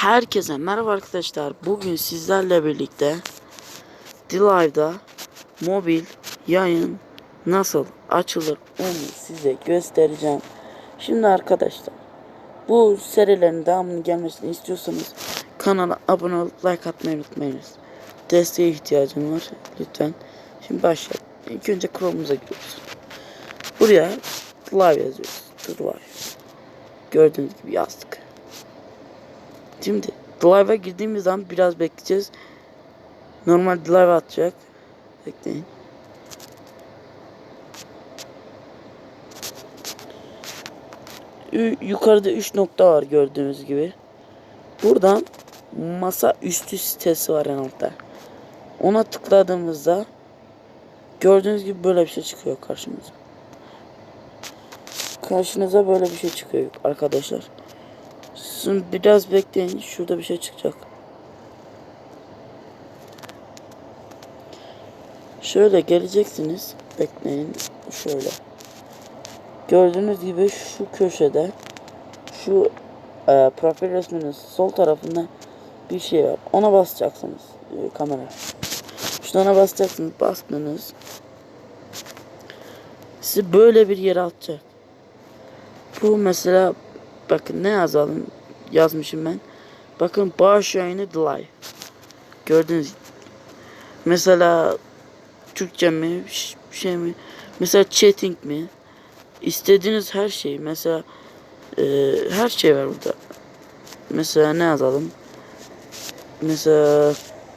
Herkese merhaba arkadaşlar. Bugün sizlerle birlikte D-Live'da mobil yayın nasıl açılır onu size göstereceğim. Şimdi arkadaşlar bu serilerin devamını gelmesini istiyorsanız kanala abone olup like atmayı unutmayınız. Desteğe ihtiyacım var lütfen. Şimdi başlayalım. İlk önce Chrome'umuza giriyoruz. Buraya D-Live yazıyoruz. D-Live. Gördüğünüz gibi yazdık. Şimdi Drive'a girdiğimiz zaman biraz bekleyeceğiz. Normal Drive atacak. Bekleyin. Yukarıda 3 nokta var gördüğünüz gibi. Buradan masa üstü sitesi var en altta. Ona tıkladığımızda gördüğünüz gibi böyle bir şey çıkıyor karşımıza. Karşınıza böyle bir şey çıkıyor arkadaşlar. Şimdi biraz bekleyin. Şurada bir şey çıkacak. Şöyle geleceksiniz. Bekleyin. Şöyle. Gördüğünüz gibi şu köşede şu e, profil resminin sol tarafında bir şey var. Ona basacaksınız. E, kamera. Ona basacaksınız. Bastınız. Sizi böyle bir yere atacak. Bu mesela bakın ne yazalım yazmışım ben. Bakın bağış yayını Delay. Gördünüz. Mesela Türkçe mi şey mi? Mesela chatting mi? İstediğiniz her şey. Mesela e, her şey var burada. Mesela ne yazalım? Mesela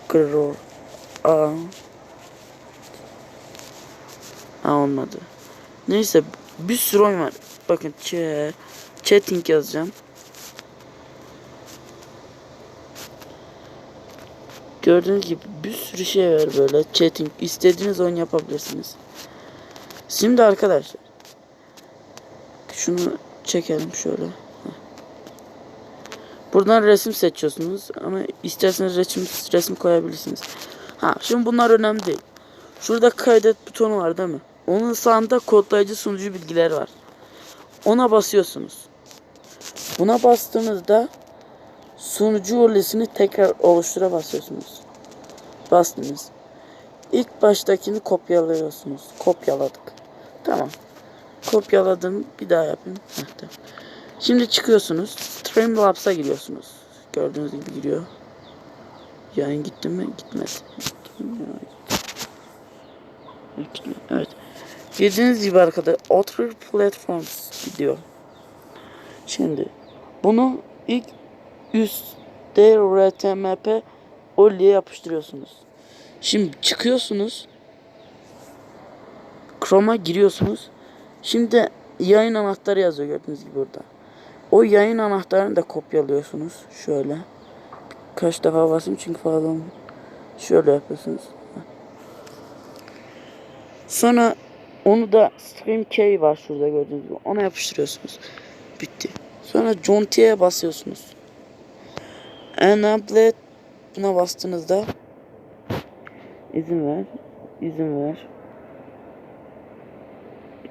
Grow A Ha olmadı. Neyse bir sürü oyun var. Bakın chatting yazacağım. Gördüğünüz gibi bir sürü şey var böyle. Chatting. istediğiniz oyun yapabilirsiniz. Şimdi arkadaşlar. Şunu çekelim şöyle. Buradan resim seçiyorsunuz ama isterseniz resim resim koyabilirsiniz. Ha şimdi bunlar önemli değil. Şurada kaydet butonu var değil mi? Onun sağında kodlayıcı sunucu bilgileri var. Ona basıyorsunuz. Buna bastığınızda sunucu URL'sini tekrar oluştura basıyorsunuz. Bastınız. İlk baştakini kopyalıyorsunuz. Kopyaladık. Tamam. Kopyaladım. Bir daha yapayım. Heh, tamam. Şimdi çıkıyorsunuz. Streamlabs'a giriyorsunuz. Gördüğünüz gibi giriyor. Yayın gitti mi? Gitmedi. Evet. Bildiğiniz gibi arkadaşlar Other Platforms gidiyor. Şimdi bunu ilk üstte RTMP OLE'ye yapıştırıyorsunuz. Şimdi çıkıyorsunuz. Chrome'a giriyorsunuz. Şimdi yayın anahtarı yazıyor gördüğünüz gibi burada. O yayın anahtarını da kopyalıyorsunuz. Şöyle. Kaç defa basayım çünkü olmuyor. Şöyle yapıyorsunuz. Sonra onu da Stream Key var şurada gördüğünüz gibi. Ona yapıştırıyorsunuz. Bitti. Sonra Conti'ye basıyorsunuz. Enable buna bastığınızda izin ver. izin ver.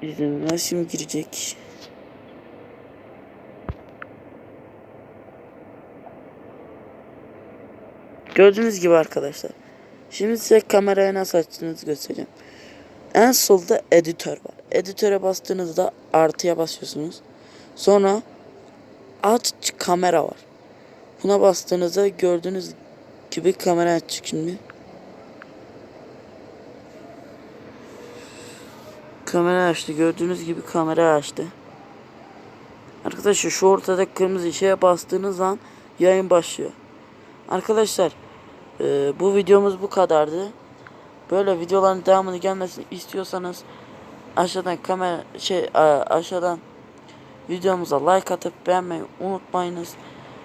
İzin ver. Şimdi girecek. Gördüğünüz gibi arkadaşlar. Şimdi size kameraya nasıl açtığınızı göstereceğim. En solda editör var. Editöre bastığınızda artıya basıyorsunuz. Sonra aç kamera var. Buna bastığınızda gördüğünüz gibi kamera açık şimdi. Kamera açtı. Gördüğünüz gibi kamera açtı. Arkadaşlar şu ortada kırmızı şeye bastığınız an yayın başlıyor. Arkadaşlar e, bu videomuz bu kadardı. Böyle videoların devamını gelmesini istiyorsanız aşağıdan kamera şey aşağıdan videomuza like atıp beğenmeyi unutmayınız.